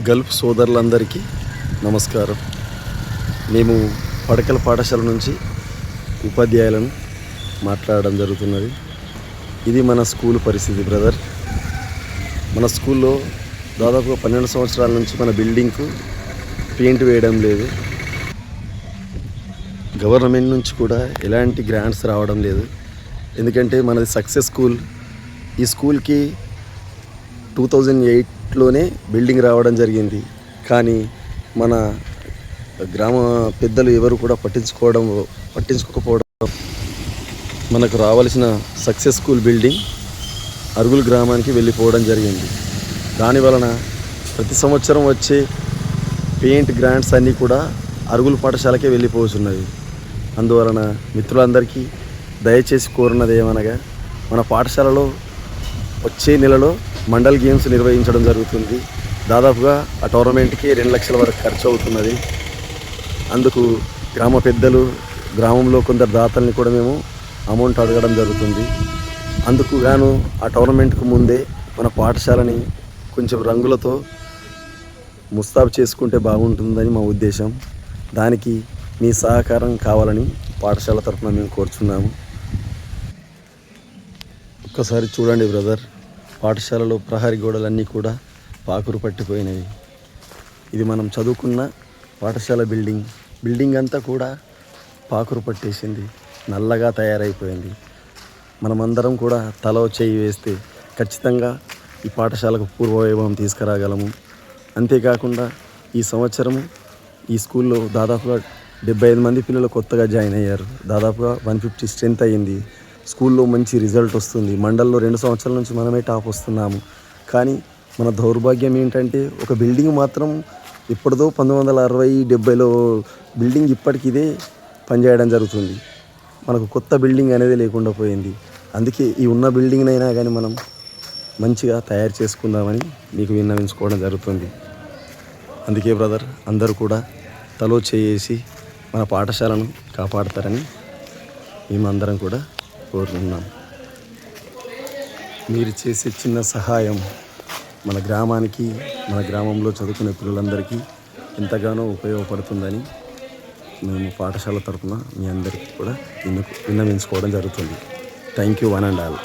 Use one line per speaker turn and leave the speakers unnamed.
Gulf సోదరులందరికీ నమస్కారం. మేము పడకల పాఠశాల నుంచి ఉపాధ్యాయులను మాట్లాడడం జరుగుతున్నది. ఇది మన స్కూల్ పరిస్థితి బ్రదర్. మన స్కూల్లో దాదాపుగా పన్నెండు సంవత్సరాల నుంచి మన బిల్డింగ్కు పెయింట్ వేయడం లేదు. గవర్నమెంట్ నుంచి కూడా ఎలాంటి గ్రాంట్స్ రావడం లేదు. ఎందుకంటే మనది సక్సెస్ స్కూల్. ఈ స్కూల్కి టూ థౌజండ్ ఎయిట్ లోనే బిల్డింగ్ రావడం జరిగింది. కానీ మన గ్రామ పెద్దలు ఎవరు కూడా పట్టించుకోవడం పట్టించుకోకపోవడం. మనకు రావాల్సిన సక్సెస్ఫుల్ బిల్డింగ్ అరుగుల గ్రామానికి వెళ్ళిపోవడం జరిగింది. దాని వలన ప్రతి సంవత్సరం వచ్చే పెయింట్ గ్రాంట్స్ అన్నీ కూడా అరుగుల పాఠశాలకే వెళ్ళిపోతున్నవి అందువలన మిత్రులందరికీ దయచేసి కోరినది ఏమనగా మన పాఠశాలలో వచ్చే నెలలో మండల్ గేమ్స్ నిర్వహించడం జరుగుతుంది. దాదాపుగా ఆ టోర్నమెంట్కి రెండు లక్షల వరకు ఖర్చు అవుతున్నది. అందుకు గ్రామ పెద్దలు గ్రామంలో కొందరు దాతల్ని కూడా మేము అమౌంట్ అడగడం జరుగుతుంది. అందుకు గాను ఆ టోర్నమెంట్కు ముందే మన పాఠశాలని కొంచెం రంగులతో ముస్తాబు చేసుకుంటే బాగుంటుందని మా ఉద్దేశం. దానికి మీ సహకారం కావాలని పాఠశాల తరఫున మేము కోరుచున్నాము. ఒక్కసారి చూడండి బ్రదర్. పాఠశాలలో ప్రహరీ గోడలన్నీ కూడా పాకురు పట్టిపోయినవి. ఇది మనం చదువుకున్న పాఠశాల బిల్డింగ్. బిల్డింగ్ అంతా కూడా పాకురు పట్టేసింది. నల్లగా తయారైపోయింది. మనమందరం కూడా తలో చేయి వేస్తే ఖచ్చితంగా ఈ పాఠశాలకు పూర్వవైభవం తీసుకురాగలము. అంతేకాకుండా ఈ సంవత్సరము ఈ స్కూల్లో దాదాపుగా డెబ్బై ఐదు మంది పిల్లలు కొత్తగా జాయిన్ అయ్యారు. దాదాపుగా వన్ ఫిఫ్టీ స్ట్రెంత్ అయ్యింది. స్కూల్లో మంచి రిజల్ట్ వస్తుంది. మండల్లో రెండు సంవత్సరాల నుంచి మనమే టాప్ వస్తున్నాము. కానీ మన దౌర్భాగ్యం ఏంటంటే ఒక బిల్డింగ్ మాత్రం ఇప్పటిదో పంతొమ్మిది వందల అరవై డెబ్బైలో బిల్డింగ్ ఇప్పటికి ఇదే పనిచేయడం జరుగుతుంది. మనకు కొత్త బిల్డింగ్ అనేది లేకుండా పోయింది. అందుకే ఈ ఉన్న బిల్డింగ్నైనా కానీ మనం మంచిగా తయారు చేసుకుందామని మీకు విన్నవించుకోవడం జరుగుతుంది. అందుకే బ్రదర్ అందరూ కూడా తలో చేసి మన పాఠశాలను కాపాడతారని మేమందరం కూడా కోరుతున్నాం. మీరు చేసే చిన్న సహాయం మన గ్రామానికి మన గ్రామంలో చదువుకునే పిల్లలందరికీ ఎంతగానో ఉపయోగపడుతుందని మేము పాఠశాల తరఫున మీ అందరికీ కూడా విన్న విన్నవించుకోవడం జరుగుతుంది. Thank you one and all